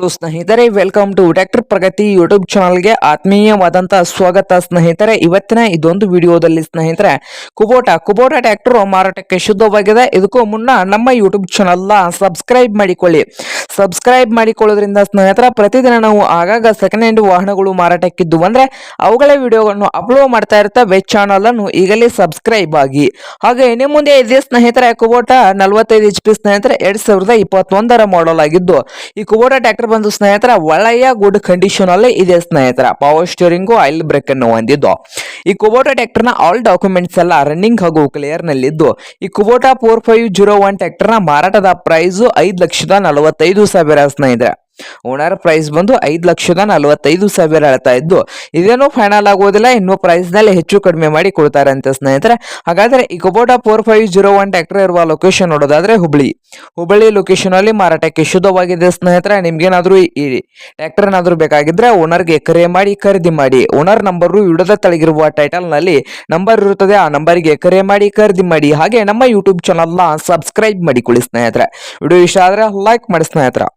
Hello ಸ್ನೇಹಿತರೆ welcome to doctor Pragati YouTube ಚಾನಲ್ಗೆ ಆತ್ಮೀಯವಾದಂತಹ ಸ್ವಾಗತ ಸ್ನೇಹಿತರೆ. ಇವತ್ತಿನ ಇದೊಂದು ವಿಡಿಯೋದಲ್ಲಿ ಸ್ನೇಹಿತರೆ, ಕುಬೋಟ ಕುಬೋಟ ಟ್ರ್ಯಾಕ್ಟರ್ ಮಾರಾಟಕ್ಕೆ ಶುದ್ಧವಾಗಿದೆ. ಇದಕ್ಕೂ ಮುನ್ನ ನಮ್ಮ ಯೂಟ್ಯೂಬ್ ಚಾನಲ್ ಸಬ್ಸ್ಕ್ರೈಬ್ ಮಾಡಿಕೊಳ್ಳಿ. ಸಬ್ಸ್ಕ್ರೈಬ್ ಮಾಡಿಕೊಳ್ಳೋದ್ರಿಂದ ಸ್ನೇಹಿತರ, ಪ್ರತಿದಿನ ನಾವು ಆಗಾಗ ಸೆಕೆಂಡ್ ಹ್ಯಾಂಡ್ ವಾಹನಗಳು ಮಾರಾಟಕ್ಕಿದ್ದು ಅಂದ್ರೆ ಅವುಗಳ ವಿಡಿಯೋಗಳನ್ನು ಅಪ್ಲೋಡ್ ಮಾಡ್ತಾ ಇರ್ತವೆ ಚಾನಲ್ ಅನ್ನು ಈಗಲೇ ಸಬ್ಸ್ಕ್ರೈಬ್ ಆಗಿ. ಹಾಗೆ ಇನ್ನು ಮುಂದೆ ಇದೆ ಸ್ನೇಹಿತರ ಕುಬೋಟ ನಲವತ್ತೈದು ಎಚ್ ಪಿ ಸ್ನೇಹಿತರೆ, ಎರಡ್ ಸಾವಿರದ ಇಪ್ಪತ್ತೊಂದರ ಮಾಡಲ್ ಆಗಿದ್ದು, ಈ ಕುಬೋಟ ಟ್ಯಾಕ್ಟರ್ ಬಂದು ಸ್ನೇಹಿತರ, ಒಳ್ಳೆಯ ಗುಡ್ ಕಂಡೀಷನ್ ಅಲ್ಲಿ ಇದೆ ಸ್ನೇಹಿತರ. ಪವರ್ ಸ್ಟೀರಿಂಗು ಆಯಿಲ್ ಬ್ರೇಕ್ ಅನ್ನು ಹೊಂದಿದ್ದು. ಈ ಕುಬೋಟ ಟ್ರ್ಯಾಕ್ಟರ್ನ ಆಲ್ ಡಾಕ್ಯುಮೆಂಟ್ಸ್ ಎಲ್ಲ ರನ್ನಿಂಗ್ ಹಾಗೂ ಕ್ಲಿಯರ್ ನಲ್ಲಿದ್ದು. ಈ Kubota four five zero one ಟ್ರ್ಯಾಕ್ಟರ್ನ ಮಾರಾಟದ ಪ್ರೈಸ್ ಐದು ಲಕ್ಷದ ನಲವತ್ತೈದು ಸಾವಿರ ಸ್ನೇಹಿತರೆ ಓನರ್ ಪ್ರೈಸ್ ಬಂದು ಐದು ಲಕ್ಷದ ನಲವತ್ತೈದು ಸಾವಿರ ಹೇಳ್ತಾ ಇದ್ದು, ಇದೇನು ಫೈನಲ್ ಆಗೋದಿಲ್ಲ, ಇನ್ನೂ ಪ್ರೈಸ್ನಲ್ಲಿ ಹೆಚ್ಚು ಕಡಿಮೆ ಮಾಡಿ ಕೊಡ್ತಾರೆ ಅಂತ ಸ್ನೇಹಿತರೆ. ಹಾಗಾದ್ರೆ ಈ four five zero one tractor ಇರುವ ಲೊಕೇಶನ್ ನೋಡೋದಾದ್ರೆ ಹುಬ್ಳಿ. ಹುಬ್ಬಳ್ಳಿ ಲೊಕೇಶನ್ ಅಲ್ಲಿ ಮಾರಾಟಕ್ಕೆ ಶುದ್ಧವಾಗಿದೆ ಸ್ನೇಹಿತರೆ. ನಿಮ್ಗೇನಾದ್ರೂ ಈ ಟ್ರ್ಯಾಕ್ಟರ್ ಏನಾದ್ರೂ ಬೇಕಾಗಿದ್ರೆ ಓನರ್ಗೆ ಕರೆ ಮಾಡಿ, ಖರೀದಿ ಮಾಡಿ. ಓನರ್ ನಂಬರ್ ವಿಡದ ತಳಗಿರುವ ಟೈಟಲ್ನಲ್ಲಿ ನಂಬರ್ ಇರುತ್ತದೆ. ಆ ನಂಬರ್ಗೆ ಕರೆ ಮಾಡಿ, ಖರೀದಿ ಮಾಡಿ. ಹಾಗೆ ನಮ್ಮ ಯೂಟ್ಯೂಬ್ ಚಾನಲ್ನ ಸಬ್ಸ್ಕ್ರೈಬ್ ಮಾಡಿಕೊಳ್ಳಿ ಸ್ನೇಹಿತರೆ. ವಿಡಿಯೋ ಇಷ್ಟ ಆದ್ರೆ ಲೈಕ್ ಮಾಡಿ ಸ್ನೇಹಿತರೆ.